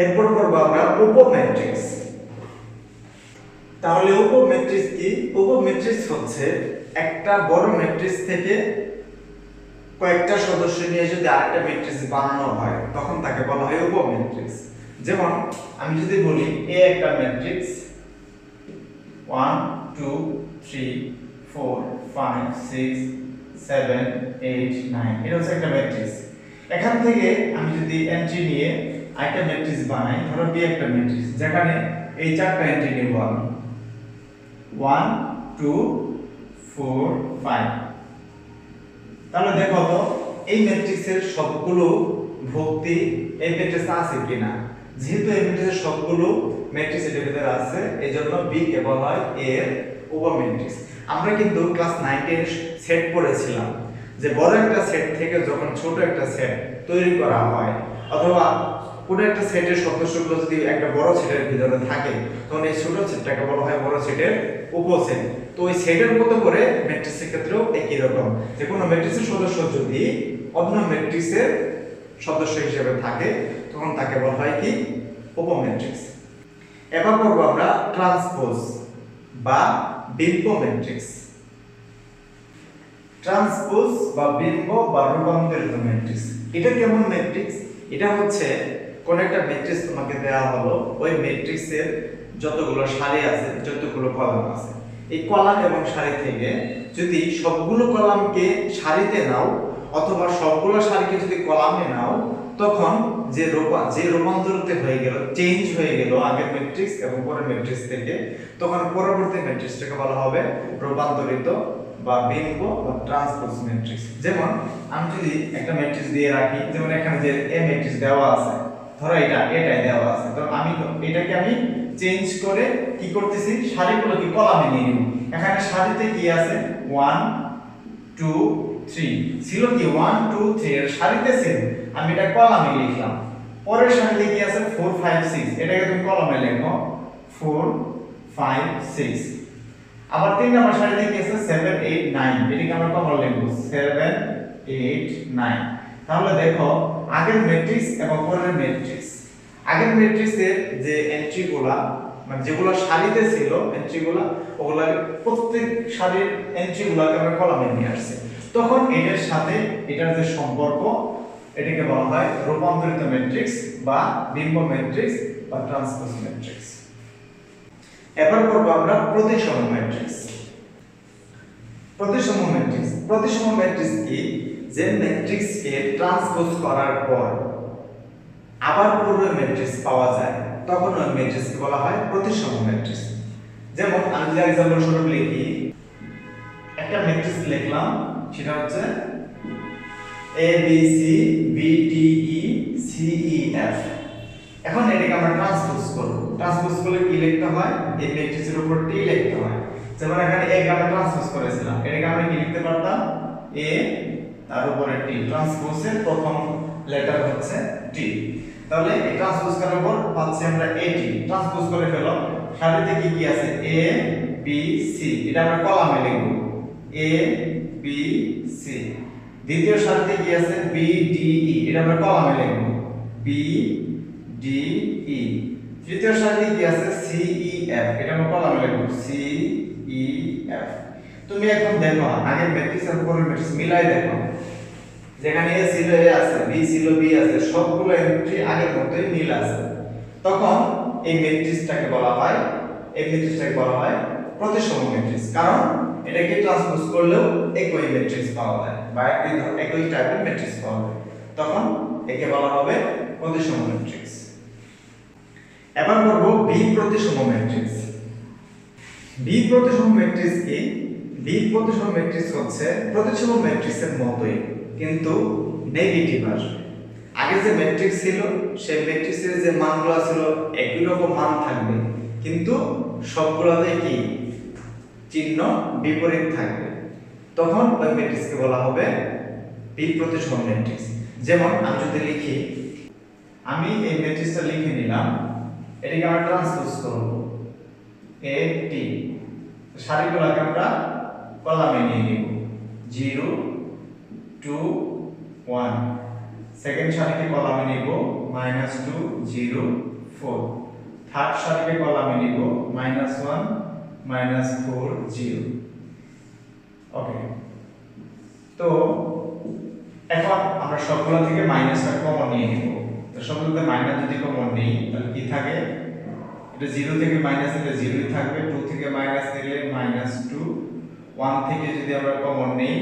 এরপর করব আমরা উপ ম্যাট্রিক্স তাহলে উপ ম্যাট্রিক্স কি? উপ ম্যাট্রিক্স হচ্ছে একটা বড় ম্যাট্রিক্স থেকে কয়েকটা সদস্য নিয়ে যদি আরেকটা ম্যাট্রিক্স বানানো হয়, তখন তাকে বলা হয় উপ ম্যাট্রিক্স যেমন, আমি যদি বলি এ একটা matrix one two three four five six seven eight nine এটা হচ্ছে একটা ম্যাট্রিক্স এখান থেকে আমি যদি এন্ট্রি নিয়ে আরেকটা ম্যাট্রিক্স বানাই, ধরো বি একটা ম্যাট্রিক্স যেখানে এই চারটা এন্ট্রি নিব আমি। ওয়ান টু ফোর ফাইভ তাহলে দেখো তো, এই ম্যাট্রিক্সের সবগুলো ভক্তি এই ম্যাট্রিক্সে আছে কিনা? যেহেতু এই ম্যাট্রিক্সের সবগুলো ম্যাট্রিক্স এর আছে এই জন্য বি কে বলা হয় এ এর উপ ম্যাট্রিক্স আমরা কিন্তু ক্লাস 9 এর সেট পড়েছিলাম যে বড় একটা সেট থেকে যখন ছোট একটা সেট তৈরি করা হয়, অথবা কোনো একটা সেটের সদস্যগুলো যদি একটা বড় সেটের ভিতরে থাকে, তখন এই ছোট সেটটাকে বলা হয় বড় সেটের উপসেট তো ওই সেটের মতো করে ম্যাট্রিক্সের ক্ষেত্রেও একই রকম। যে কোনো ম্যাট্রিক্সের সদস্য যদি অন্য ম্যাট্রিক্সের সদস্য হিসেবে থাকে, তখন তাকে বলা হয় কি? উপম্যাট্রিক্স এবার করব আমরা ট্রান্সপোজ বা বিম্ব ম্যাট্রিক্স ট্রান্সপোজ বা বিম্ব বা রূপান্তরিত ম্যাট্রিক্স এটা কেমন ম্যাট্রিক্স এটা হচ্ছে কোন একটা ম্যাট্রিক্স তোমাকে দেওয়া হলো, ওই ম্যাট্রিক্সের যতগুলো সারি আছে, যতগুলো কলাম আছে, এই কলাম এবং সারি থেকে যদি সবগুলো কলামকে সারিতে নাও, অথবা সবগুলো সারিকে যদি কলামে নাও, তখন যে রূপা, যে রূপান্তরিত হয়ে গেল চেঞ্জ হয়ে গেল আগের ম্যাট্রিক্স এবং পরের ম্যাট্রিক্স থেকে, তখন পরবর্তী ম্যাট্রিক্সটাকে বলা হবে রূপান্তরিত বা বিম্ব বা ট্রান্সপোজ ম্যাট্রিক্স যেমন, আমি যদি একটা ম্যাট্রিক্স দিয়ে রাখি, যেমন এখানে যে এ ম্যাট্রিক্স দেওয়া আছে ধরো এটা, এটাই দেওয়া আছে। তো আমি এটাকে আমি চেঞ্জ করে কি করতেছি? সারিগুলোকে কলামে নিয়ে নিব। এখানে সারিতে কি আছে? 1 2 3 ছিল কি 1 2 3 এর সারিতে ছিল। আমি এটা কলামে লিখলাম। পরের সারিতে কি আছে? 4 5 6 এটাকে তুমি কলামে লেখো। 4 5 6 আবার তিন নম্বর সারিতে কি আছে? 7 8 9 এটাকে আমরা কমন লিখব। 7 8 9 তাহলে দেখো আগের ম্যাট্রিক্স এবং পরের ম্যাট্রিক্স আগের ম্যাট্রিক্সের যে এন্ট্রিগুলা মানে যেগুলো সারিতে ছিল এন্ট্রিগুলা ওগুলা প্রত্যেক সারির এন্ট্রিগুলোকে আমরা কলামে নিয়ে আসছি। তখন এটার সাথে এটার যে সম্পর্ক, এটাকে বলা হয় রূপান্তরিত ম্যাট্রিক্স বা বিম্ব ম্যাট্রিক্স বা ট্রান্সপোজ ম্যাট্রিক্স এবার করব আমরা প্রতিসম ম্যাট্রিক্স প্রতিসম ম্যাট্রিক্স প্রতিসম ম্যাট্রিক্স কি? যে ম্যাট্রিক্সকে ট্রান্সপোজ করার পর আবার পূর্বের ম্যাট্রিক্স পাওয়া যায়, তখন ওই ম্যাট্রিক্সকে বলা হয় প্রতিসম ম্যাট্রিক্স যেমন আমি যদি এক্সাম্পল স্বরূপ লিখি, একটা ম্যাট্রিক্স লিখলাম, সেটা হচ্ছে A B C B D E C E F এখন এটাকে আমরা ট্রান্সপোজ করব। ট্রান্সপোজ করলে কি লিখতে হয়? এই ম্যাট্রিক্সের উপর টি লিখতে হয়। যেমন এখানে এ আমরা ট্রান্সপোজ করেছিলাম। এটাকে আমরা কি লিখতে পারতাম? এ তার উপরে টি ট্রান্সপোজের প্রথম লেটার হচ্ছে টি তাহলে এই ট্রান্সপোজ করার পর পাচ্ছি আমরা এ টি ট্রান্সপোজ করে ফেলো। সারিতে কি কি আছে? এ বি সি এটা আমরা কলামে লিখব। এ বি সি দ্বিতীয় সারিতে কি আছে? বি ডি ই এটা আমরা কলামে লিখব। বি ডি ই তৃতীয় সারিতে কি আছে? সি ই এফ এটা আমরা কলামে লিখব। সি ই এফ তুমি এখন দেখো, আগের ম্যাট্রিক্স আর পরের ম্যাট্রিক্স মিলাই দেখো। যেখানে এ ছিল এ আছে বি ছিল বি আছে, সবগুলো এন্ট্রি আগের মতোই মিল আছে। তখন এই ম্যাট্রিক্সটাকে বলা হয়, এই ম্যাট্রিক্সটাকে বলা হয় প্রতিসম ম্যাট্রিক্স কারণ এটাকে ট্রান্সপোজ করলেও একই ম্যাট্রিক্স পাওয়া যায়, বা একই একই টাইপের ম্যাট্রিক্স পাওয়া যায়। তখন একে বলা হবে প্রতিসম ম্যাট্রিক্স এবার করব বি প্রতিসম ম্যাট্রিক্স বি প্রতিসম ম্যাট্রিক্স কি? বি প্রতিসম ম্যাট্রিক্স হচ্ছে প্রতিসম ম্যাট্রিক্সের মতোই, কিন্তু নেগেটিভ আসবে। আগে যে ম্যাট্রিক্স ছিল, সেই ম্যাট্রিক্সের যে মানগুলো ছিল, একই রকম মান থাকবে, কিন্তু সবগুলোতে কি? চিহ্ন বিপরীত থাকবে। তখন ওই ম্যাট্রিক্সকে বলা হবে বি প্রতিসম ম্যাট্রিক্স যেমন আমি যদি লিখি, আমি এই ম্যাট্রিক্সটা লিখে নিলাম, এটাকে আমরা ট্রান্সপোজ করব। এ টি সারিগুলোকে আমরা কলামে নিয়ে নিব। Zero, two, one. সেকেন্ড সারিকে কলামে নিব, minus two, zero, four. Third সারিকে কলামে নিব, minus one, minus four, zero. Okay তো, এখন আমরা সবগুলো থেকে মাইনাসটা কমন নিয়ে নিব। তো সবগুলোতে মাইনাস যদি কমন নেই, তাহলে কি থাকে? এটা জিরো থেকে মাইনাস নিলে জিরোই থাকবে টু থেকে মাইনাস নিলে মাইনাস টু ওয়ান থেকে যদি আমরা কমন নেই,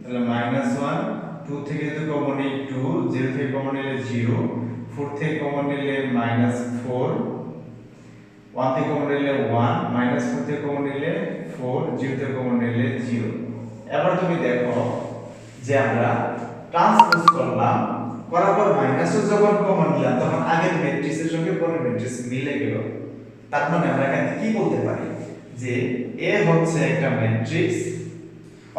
তাহলে মাইনাস ওয়ান টু থেকে যদি কমন নেই টু জিরো থেকে কমন নিলে জিরো ফোর থেকে কমন নিলে মাইনাস ফোর ওয়ান থেকে কমন নিলে ওয়ান মাইনাস ফোর থেকে কমন নিলে ফোর জিরো থেকে কমন নিলে জিরো এবার তুমি দেখো যে আমরা ট্রান্সপোজ করলাম, করার পর মাইনাসও যখন কমন নিলাম, তখন আগের ম্যাট্রিক্সের সঙ্গে পরের ম্যাট্রিক্স মিলে গেল। তার মানে আমরা এখানে কি বলতে পারি? যে এ হচ্ছে একটা ম্যাট্রিক্স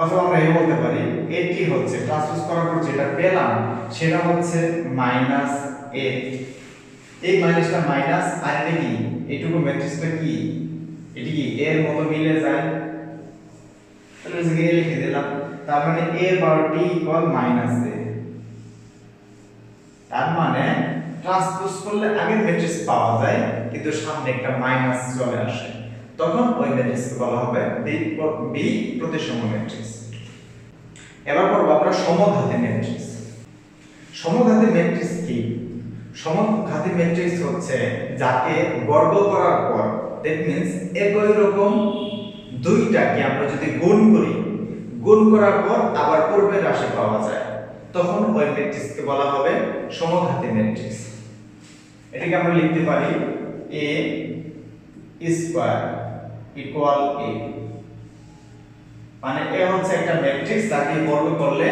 অথবা আমরা এই বলতে পারি এটি হচ্ছে? ট্রান্সপোজ করার পর যেটা পেলাম, সেটা হচ্ছে মাইনাস এ এই মাইনাসটা মাইনাস আর এটা কি? এইটুকু ম্যাট্রিক্সটা কি? এটি কি এর মতো মিলে যায়? তাহলে এটাকে এ লিখে দিলাম। তার মানে a বার t ইকুয়াল মাইনাস a তার মানে ট্রান্সপোজ করলে আগের ম্যাট্রিক্স পাওয়া যায়, কিন্তু সামনে একটা মাইনাস চলে আসে। তখন ওই ম্যাট্রিক্সকে বলা হবে বি বি প্রতিসম ম্যাট্রিক্স এবার পড়ব আমরা সমঘাতী ম্যাট্রিক্স সমঘাতী ম্যাট্রিক্স কি? সমঘাতী ম্যাট্রিক্স হচ্ছে যাকে বর্গ করার পর দ্যাট মিন্স একই রকম দুইটাকে আমরা যদি গুণ করি, গুণ করার পর আবার পূর্বের রাশি পাওয়া যায়। তখন ওই ম্যাট্রিক্সকে বলা হবে সমঘাতী ম্যাট্রিক্স এটাকে আমরা লিখতে পারি a স্কয়ার ইকুয়াল এ মানে এ হচ্ছে একটা ম্যাট্রিক্স যাকে বর্গ করলে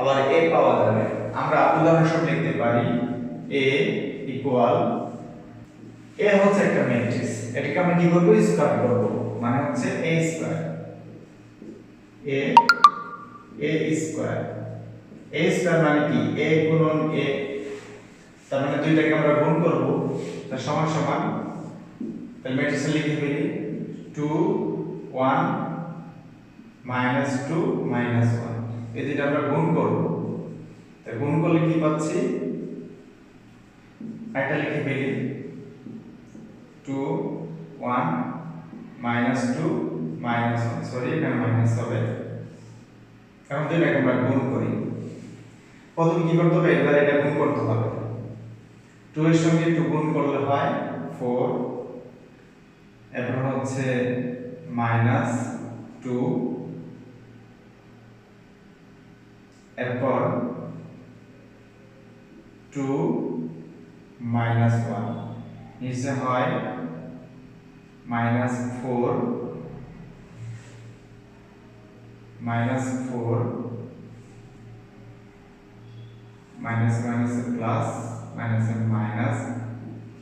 আবার এ পাওয়া যাবে। আমরা উদাহরণস্বরূপ লিখতে পারি। এ ইকুয়াল এ হচ্ছে একটা ম্যাট্রিক্স এটাকে আমরা কি করব? স্কয়ার করব। মানে হচ্ছে A square A a square a square মানে কি? এ গুণন a তার মানে দুইটাকে আমরা গুণ করব। তার সমান সমান। তাহলে ম্যাট্রিক্সে লিখে ফেলি। 2 1 মাইনাস টু মাইনাস ওয়ান এই দুইটা আমরা গুণ করব। তাই গুণ করলে কি পাচ্ছি? এটা লিখে ফেলি। Two one minus two minus one sorry এখানে মাইনাস হবে। এখন দুইটাকে আমরা গুণ করি। প্রথমে কি করতে হবে? এবার এটা গুণ করতে হবে। টু এর সঙ্গে টু গুণ করলে হয় ফোর এরপর হচ্ছে মাইনাস টু এরপর টু মাইনাস ওয়ান নিচে হয় minus four minus four minus minus plus minus minus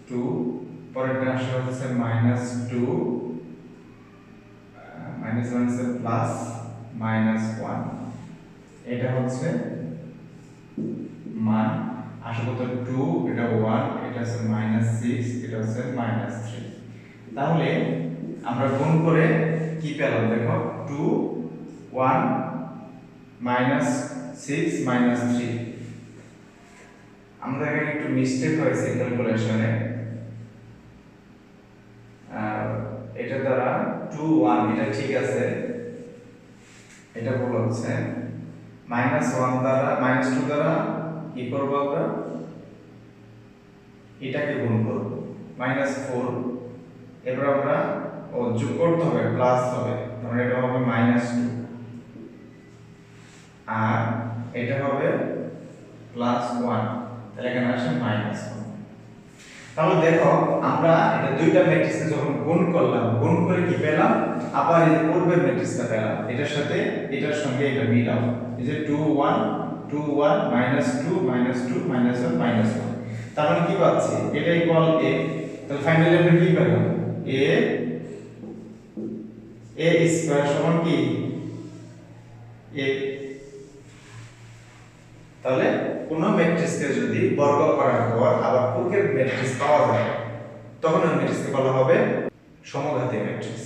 two পরেরটা আসলে হচ্ছে minus two minus minus plus minus one এটা হচ্ছে মান। আসলে তো টু এটা ওয়ান এটা হচ্ছে মাইনাস সিক্স এটা হচ্ছে মাইনাস থ্রি তাহলে আমরা গুণ করে কি পেলাম? দেখো two one minus six minus three আমরা এখানে একটু মিস্টেক হয়েছে ক্যালকুলেশনে টু ওয়ান এটা ঠিক আছে। এটা ভুল হচ্ছে। মাইনাস ওয়ান দ্বারা মাইনাস টু দ্বারা কি করব আমরা? এটাকে গুণ করব। মাইনাস ফোর এবার আমরা, ও, যোগ করতে হবে প্লাস হবে। তাহলে এটা হবে মাইনাস টু আর এটা হবে প্লাস ওয়ান তাহলে এখানে আসে মাইনাস ওয়ান তাহলে দেখো, আমরা এটা দুইটা ম্যাট্রিক্সকে যখন গুণ করলাম, গুণ করে কি পেলাম? আবার এই পূর্বের ম্যাট্রিক্সটা পেলাম। এটার সাথে এটার সঙ্গে এটা মিলাম এই যে 2 1 2 1 মাইনাস 2 মাইনাস 2 মাইনাস 1 মাইনাস 1 তার মানে কি পাচ্ছি? এটা ইকুয়াল a তাহলে ফাইনালি আমরা কি পেলাম? a a স্কয়ার সমান কি? a তাহলে কোন ম্যাট্রিক্সকে যদি বর্গ করার পর আবার পূর্বের ম্যাট্রিক্স পাওয়া যায়, তখন ওই ম্যাট্রিক্সকে বলা হবে সমঘাতী ম্যাট্রিক্স